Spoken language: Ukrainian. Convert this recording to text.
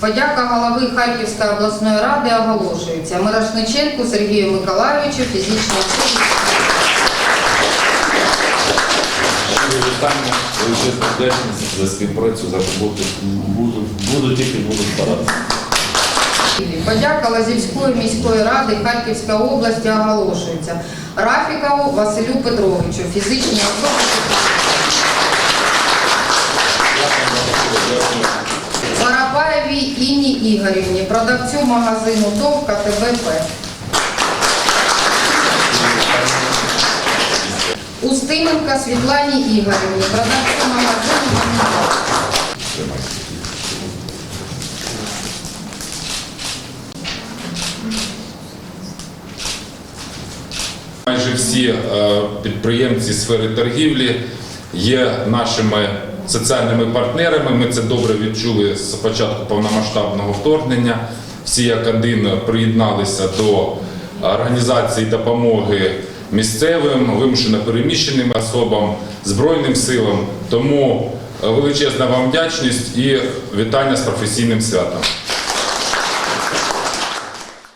Подяка голови Харківської обласної ради оголошується. Мирошниченку Сергію Миколайовичу, фізична особа. Щиро вітання, величезна вдячність за співпрацю, за роботу. Буду, буду тільки буду старатися. Подяка Лазівської міської ради Харківської області оголошується. Рафікову Василю Петровичу, фізичній особі. Зарапаєвій Інні Ігорівні, продавцю магазину ТОВ КТБП. Устименко Світлані Ігорівні, продавцю магазину «Ваніль». Майже всі е, підприємці сфери торгівлі є нашими соціальними партнерами. Ми це добре відчули з початку повномасштабного вторгнення. Всі як один приєдналися до організації допомоги місцевим, вимушено переміщеним особам, Збройним силам. Тому е, величезна вам вдячність і вітання з професійним святом.